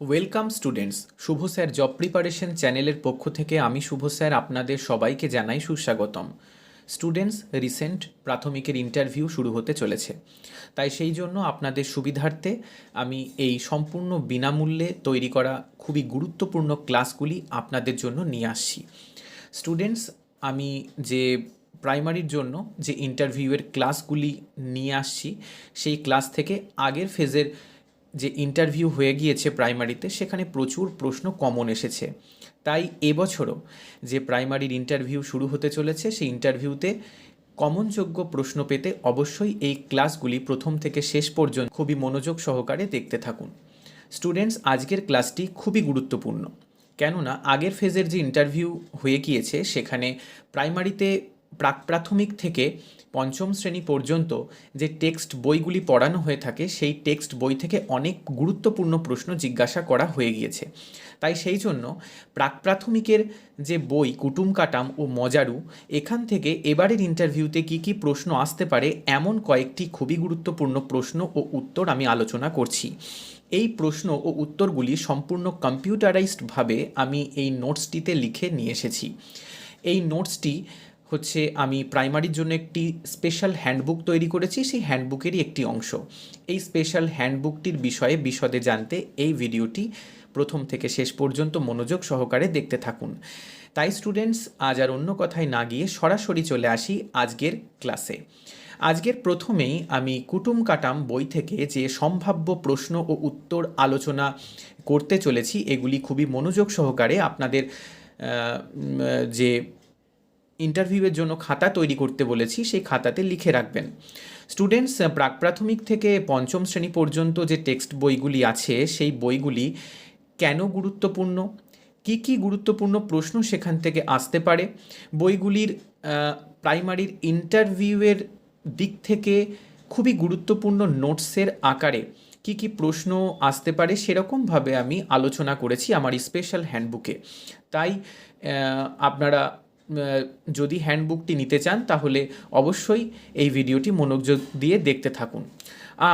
Welcome students, Shubho sir job preparation চ্যানেলের পক্ষ থেকে আমি শুভ স্যার আপনাদের সবাইকে জানাই সুস্বাগতম। স্টুডেন্টস, রিসেন্ট প্রাথমিকের ইন্টারভিউ শুরু হতে চলেছে। তাই সেই জন্য আপনাদের সুবিধার্থে আমি এই সম্পূর্ণ বিনামূল্যে তৈরি করা খুবই গুরুত্বপূর্ণ ক্লাসগুলি আপনাদের জন্য নিয়ে আসছি। স্টুডেন্টস, আমি যে প্রাইমারির জন্য যে ইন্টারভিউয়ের ক্লাসগুলি নিয়ে আসছি, সেই ক্লাস থেকে আগের ফেজের যে ইন্টারভিউ হয়ে গিয়েছে প্রাইমারিতে সেখানে প্রচুর প্রশ্ন কমন এসেছে। তাই এবছরও যে প্রাইমারির ইন্টারভিউ শুরু হতে চলেছে, সেই ইন্টারভিউতে কমনযোগ্য প্রশ্ন পেতে অবশ্যই এই ক্লাসগুলি প্রথম থেকে শেষ পর্যন্ত খুবই মনোযোগ সহকারে দেখতে থাকুন। স্টুডেন্টস আজকের ক্লাসটি খুবই গুরুত্বপূর্ণ। কেননা, আগের ফেজের যে ইন্টারভিউ হয়ে গিয়েছে, সেখানে প্রাইমারিতে প্রাক প্রাথমিক থেকে পঞ্চম শ্রেণি পর্যন্ত যে টেক্সট বইগুলি পড়ানো হয়ে থাকে, সেই টেক্সট বই থেকে অনেক গুরুত্বপূর্ণ প্রশ্ন জিজ্ঞাসা করা হয়ে গিয়েছে। তাই সেই জন্য প্রাক প্রাথমিকের যে বই কুটুম কাটাম ও মজারু, এখান থেকে এবারের ইন্টারভিউতে কি কি প্রশ্ন আসতে পারে, এমন কয়েকটি খুবই গুরুত্বপূর্ণ প্রশ্ন ও উত্তর আমি আলোচনা করছি। এই প্রশ্ন ও উত্তরগুলি সম্পূর্ণ কম্পিউটারাইজডভাবে আমি এই নোটসটিতে লিখে নিয়ে এসেছি। এই নোটসটি হচ্ছে আমি প্রাইমারির জন্য একটি স্পেশাল হ্যান্ডবুক তৈরি করেছি, সেই হ্যান্ডবুকেরই একটি অংশ। এই স্পেশাল হ্যান্ডবুকটির বিষয়ে বিশদে জানতে এই ভিডিওটি প্রথম থেকে শেষ পর্যন্ত মনোযোগ সহকারে দেখতে থাকুন। তাই স্টুডেন্টস আজ আর অন্য কথায় না গিয়ে সরাসরি চলে আসি আজকের ক্লাসে আজকের প্রথমেই আমি কুটুম কাটাম বই থেকে যে সম্ভাব্য প্রশ্ন ও উত্তর আলোচনা করতে চলেছি, এগুলি খুবই মনোযোগ সহকারে আপনাদের যে ইন্টারভিউয়ের জন্য খাতা তৈরি করতে বলেছি, সেই খাতাতে লিখে রাখবেন। স্টুডেন্টস প্রাক প্রাথমিক থেকে পঞ্চম শ্রেণি পর্যন্ত যে টেক্সট বইগুলি আছে, সেই বইগুলি কেন গুরুত্বপূর্ণ? কি কি গুরুত্বপূর্ণ প্রশ্ন সেখান থেকে আসতে পারে? বইগুলির প্রাইমারির ইন্টারভিউয়ের দিক থেকে খুবই গুরুত্বপূর্ণ নোটসের আকারে কি কি প্রশ্ন আসতে পারে সেরকমভাবে আমি আলোচনা করেছি আমার স্পেশাল হ্যান্ডবুকে তাই আপনারা যদি হ্যান্ডবুকটি নিতে চান, তাহলে অবশ্যই এই ভিডিওটি মনোযোগ দিয়ে দেখতে থাকুন।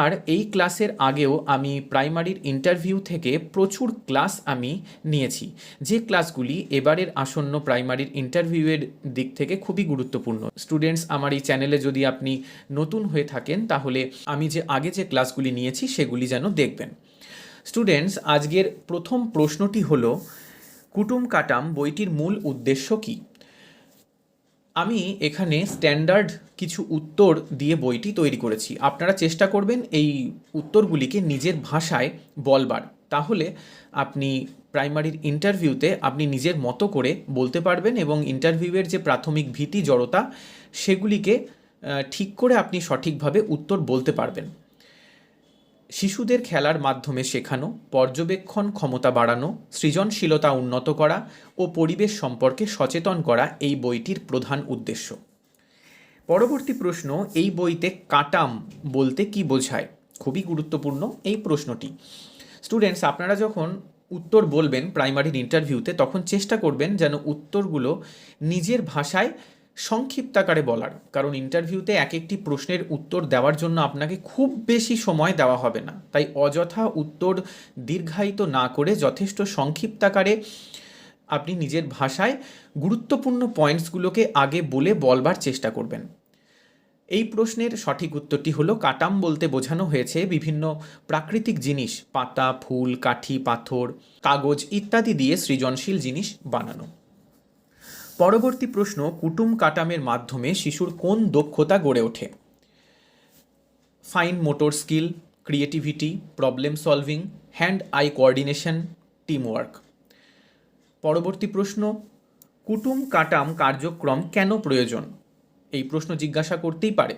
আর এই ক্লাসের আগেও আমি প্রাইমারির ইন্টারভিউ থেকে প্রচুর ক্লাস আমি নিয়েছি। যে ক্লাসগুলি এবারের আসন্ন প্রাইমারির ইন্টারভিউয়ের দিক থেকে খুবই গুরুত্বপূর্ণ। স্টুডেন্টস আমার এই চ্যানেলে যদি আপনি নতুন হয়ে থাকেন, তাহলে আমি যে আগে যে ক্লাসগুলি নিয়েছি, সেগুলি যেন দেখবেন। স্টুডেন্টস আজকের প্রথম প্রশ্নটি হলো, কুটুম কাটাম বইটির মূল উদ্দেশ্য কী? আমি এখানে স্ট্যান্ডার্ড কিছু উত্তর দিয়ে বইটি তৈরি করেছি। আপনারা চেষ্টা করবেন এই উত্তরগুলিকে নিজের ভাষায় বলবার। তাহলে আপনি প্রাইমারির ইন্টারভিউতে আপনি নিজের মতো করে বলতে পারবেন এবং ইন্টারভিউয়ের যে প্রাথমিক ভীতি, জড়তা, সেগুলিকে ঠিক করে আপনি সঠিকভাবে উত্তর বলতে পারবেন। শিশুদের খেলার মাধ্যমে শেখানো, পর্যবেক্ষণ ক্ষমতা বাড়ানো, সৃজনশীলতা উন্নত করা ও পরিবেশ সম্পর্কে সচেতন করা এই বইটির প্রধান উদ্দেশ্য। পরবর্তী প্রশ্ন, এই বইতে কাটাম বলতে কি বোঝায়? খুবই গুরুত্বপূর্ণ এই প্রশ্নটি। স্টুডেন্টস আপনারা যখন উত্তর বলবেন প্রাইমারির ইন্টারভিউতে তখন চেষ্টা করবেন যেন উত্তরগুলো নিজের ভাষায় সংক্ষিপ্তাকারে বলার। কারণ ইন্টারভিউতে এক একটি প্রশ্নের উত্তর দেওয়ার জন্য আপনাকে খুব বেশি সময় দেওয়া হবে না। তাই অযথা উত্তর দীর্ঘায়িত না করে যথেষ্ট সংক্ষিপ্তাকারে আপনি নিজের ভাষায় গুরুত্বপূর্ণ পয়েন্টসগুলোকে আগে বলে বলবার চেষ্টা করবেন। এই প্রশ্নের সঠিক উত্তরটি হলো, কাটাম বলতে বোঝানো হয়েছে বিভিন্ন প্রাকৃতিক জিনিস, পাতা, ফুল, কাঠি, পাথর, কাগজ ইত্যাদি দিয়ে সৃজনশীল জিনিস বানানো। পরবর্তী প্রশ্ন, কুটুম কাটামের মাধ্যমে শিশুর কোন দক্ষতা গড়ে ওঠে? Fine motor skill creativity problem solving hand eye coordination teamwork পরবর্তী প্রশ্ন, কুটুম কাটাম কার্যক্রম কেন প্রয়োজন? এই প্রশ্ন জিজ্ঞাসা করতেই পারে।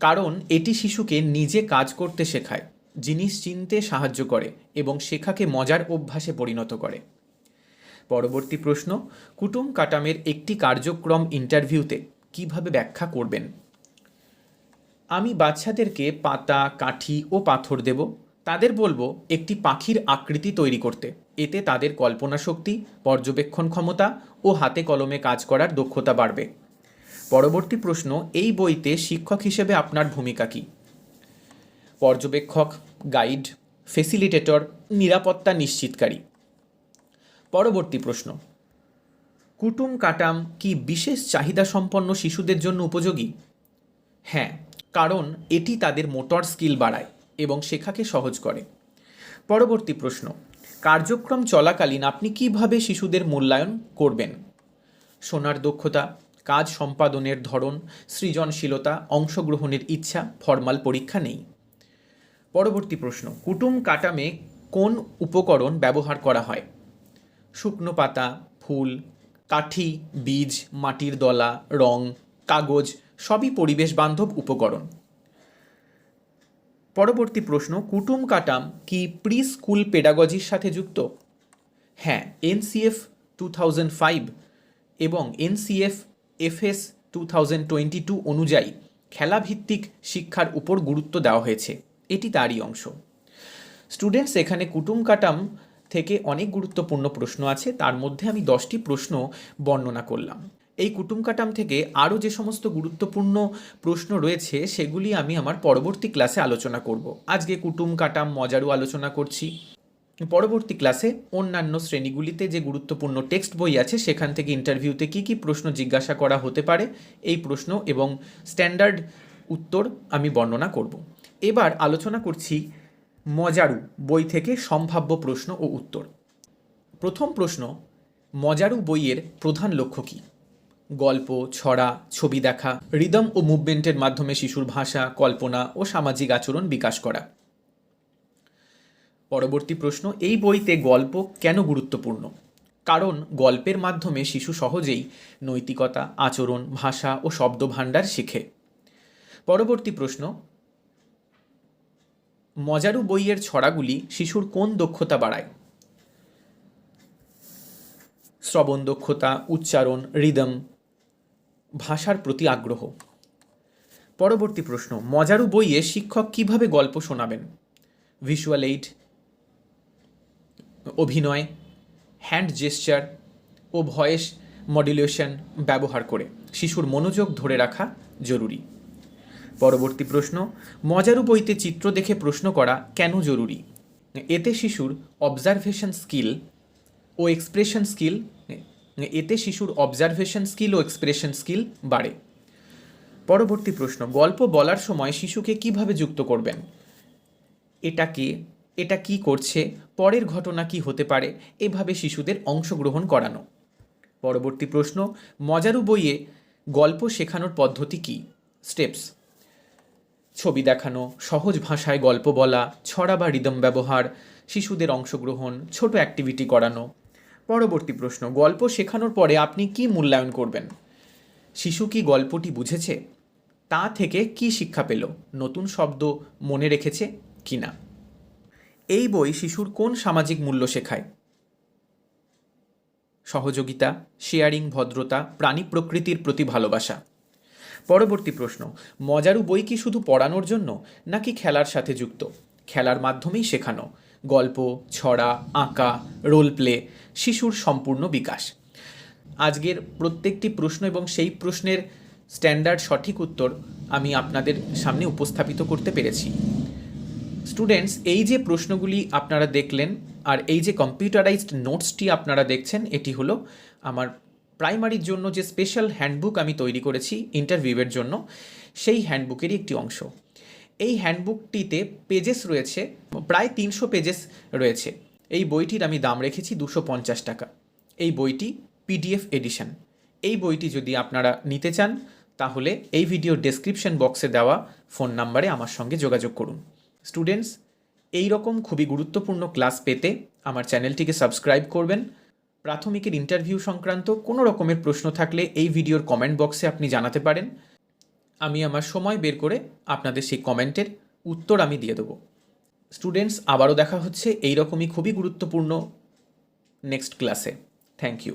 কারণ এটি শিশুকে নিজে কাজ করতে শেখায়, জিনিস চিনতে সাহায্য করে এবং শেখাকে মজার অভ্যাসে পরিণত করে। পরবর্তী প্রশ্ন, কুটুম কাটামের একটি কার্যক্রম ইন্টারভিউতে কীভাবে ব্যাখ্যা করবেন? আমি বাচ্চাদেরকে পাতা, কাঠি ও পাথর দেব। তাদের বলব, একটি পাখির আকৃতি তৈরি করতে। এতে তাদের কল্পনা শক্তি, পর্যবেক্ষণ ক্ষমতা ও হাতে কলমে কাজ করার দক্ষতা বাড়বে। পরবর্তী প্রশ্ন, এই বইতে শিক্ষক হিসেবে আপনার ভূমিকা কী? পর্যবেক্ষক, গাইড ফেসিলিটেটর নিরাপত্তা নিশ্চিতকারী। পরবর্তী প্রশ্ন। কুটুম কাটাম কি বিশেষ চাহিদা সম্পন্ন শিশুদের জন্য উপযোগী? হ্যাঁ কারণ এটি তাদের মোটর স্কিল বাড়ায় এবং শেখাকে সহজ করে। পরবর্তী প্রশ্ন, কার্যক্রম চলাকালীন আপনি কীভাবে শিশুদের মূল্যায়ন করবেন? শোনার দক্ষতা, কাজ সম্পাদনের ধরন, সৃজনশীলতা, অংশগ্রহণের ইচ্ছা, ফর্মাল পরীক্ষা নেই। পরবর্তী প্রশ্ন, কুটুম কাটামে কোন উপকরণ ব্যবহার করা হয়? শুকনো পাতা, ফুল, কাঠি, বীজ, মাটির দলা, রং, কাগজ, সবই পরিবেশ বান্ধব উপকরণ। পরবর্তী প্রশ্ন, কুটুম কাটাম কি প্রি স্কুল পেডাগজির সাথে যুক্ত? হ্যাঁ এনসিএফ টু থাউজেন্ড ফাইভ এবং NCF FS two thousand twenty two অনুযায়ী খেলাভিত্তিক শিক্ষার উপর গুরুত্ব দেওয়া হয়েছে। এটি তারই অংশ। স্টুডেন্টস, এখানে কুটুম কাটাম থেকে অনেক গুরুত্বপূর্ণ প্রশ্ন আছে, তার মধ্যে আমি দশটি প্রশ্ন বর্ণনা করলাম। এই কুটুম কাটাম থেকে আরও যে সমস্ত গুরুত্বপূর্ণ প্রশ্ন রয়েছে, সেগুলি আমি আমার পরবর্তী ক্লাসে আলোচনা করব। আজকে কুটুম কাটাম মজারও আলোচনা করছি। পরবর্তী ক্লাসে অন্যান্য শ্রেণীগুলিতে যে গুরুত্বপূর্ণ টেক্সট বই আছে, সেখান থেকে ইন্টারভিউতে কী কী প্রশ্ন জিজ্ঞাসা করা হতে পারে, এই প্রশ্ন এবং স্ট্যান্ডার্ড উত্তর আমি বর্ণনা করব। এবার আলোচনা করছি মজারু বই থেকে সম্ভাব্য প্রশ্ন ও উত্তর। প্রথম প্রশ্ন, মজারু বইয়ের প্রধান লক্ষ্য কী? গল্প, ছড়া, ছবি দেখা, রিদম ও মুভমেন্টের মাধ্যমে শিশুর ভাষা, কল্পনা ও সামাজিক আচরণ বিকাশ করা। পরবর্তী প্রশ্ন, এই বইতে গল্প কেন গুরুত্বপূর্ণ? কারণ গল্পের মাধ্যমে শিশু সহজেই নৈতিকতা, আচরণ, ভাষা ও শব্দভাণ্ডার শেখে। পরবর্তী প্রশ্ন মজারু বইয়ের ছড়াগুলি শিশুর কোন দক্ষতা বাড়ায়? শ্রবণ দক্ষতা, উচ্চারণ, রিদম, ভাষার প্রতি আগ্রহ। পরবর্তী প্রশ্ন, মজারু বইয়ে শিক্ষক কীভাবে গল্প শোনাবেন? ভিজুয়াল এইড অভিনয় হ্যান্ড জেস্চার ও ভয়েস মডুলেশন ব্যবহার করে শিশুর মনোযোগ ধরে রাখা জরুরি। পরবর্তী প্রশ্ন, মজারু বইতে চিত্র দেখে প্রশ্ন করা কেন জরুরি? এতে শিশুর অবজারভেশন স্কিল ও এক্সপ্রেশন স্কিল এতে শিশুর অবজারভেশন স্কিল ও এক্সপ্রেশন স্কিল বাড়ে। পরবর্তী প্রশ্ন, গল্প বলার সময় শিশুকে কীভাবে যুক্ত করবেন? এটাকে এটা কি করছে, পরের ঘটনা কি হতে পারে, এভাবে শিশুদের অংশগ্রহণ করানো। পরবর্তী প্রশ্ন, মজারু বইয়ে গল্প শেখানোর পদ্ধতি কি? স্টেপস ছবি দেখানো, সহজ ভাষায় গল্প বলা, ছড়া বা রিদম ব্যবহার, শিশুদের অংশগ্রহণ, ছোট অ্যাক্টিভিটি করানো। পরবর্তী প্রশ্ন, গল্প শেখানোর পরে আপনি কি মূল্যায়ন করবেন? শিশু কি গল্পটি বুঝেছে? তা থেকে কি শিক্ষা পেল? নতুন শব্দ মনে রেখেছে কি না এই বই শিশুর কোন সামাজিক মূল্য শেখায়? সহযোগিতা শেয়ারিং ভদ্রতা, প্রাণী প্রকৃতির প্রতি ভালোবাসা। পরবর্তী প্রশ্ন, মজারু বই কি শুধু পড়ানোর জন্য, নাকি খেলার সাথে যুক্ত? খেলার মাধ্যমেই শেখানো, গল্প, ছড়া, আঁকা রোল প্লে শিশুর সম্পূর্ণ বিকাশ। আজকের প্রত্যেকটি প্রশ্ন এবং সেই প্রশ্নের স্ট্যান্ডার্ড সঠিক উত্তর আমি আপনাদের সামনে উপস্থাপিত করতে পেরেছি। স্টুডেন্টস এই যে প্রশ্নগুলি আপনারা দেখলেন, আর এই যে কম্পিউটারাইজড নোটসটি আপনারা দেখছেন, এটি হলো আমার প্রাইমারির জন্য যে স্পেশাল হ্যান্ডবুক আমি তৈরি করেছি ইন্টারভিউয়ের জন্য, সেই হ্যান্ডবুকেরই একটি অংশ। এই হ্যান্ডবুকটিতে পেজেস রয়েছে, প্রায় তিনশো পেজেস রয়েছে। এই বইটির আমি দাম রেখেছি দুশো পঞ্চাশ টাকা। এই বইটি পিডিএফ এডিশন। এই বইটি যদি আপনারা নিতে চান, তাহলে এই ভিডিও ডেসক্রিপশন বক্সে দেওয়া ফোন নাম্বারে আমার সঙ্গে যোগাযোগ করুন। স্টুডেন্টস, এই রকম খুবই গুরুত্বপূর্ণ ক্লাস পেতে আমার চ্যানেলটিকে সাবস্ক্রাইব করবেন। প্রাথমিকের ইন্টারভিউ সংক্রান্ত কোনো রকমের প্রশ্ন থাকলে এই ভিডিওর কমেন্ট বক্সে আপনি জানাতে পারেন। আমি আমার সময় বের করে আপনাদের সেই কমেন্টের উত্তর আমি দিয়ে দেবো। স্টুডেন্টস আবারও দেখা হচ্ছে এই রকমই খুবই গুরুত্বপূর্ণ নেক্সট ক্লাসে থ্যাংক ইউ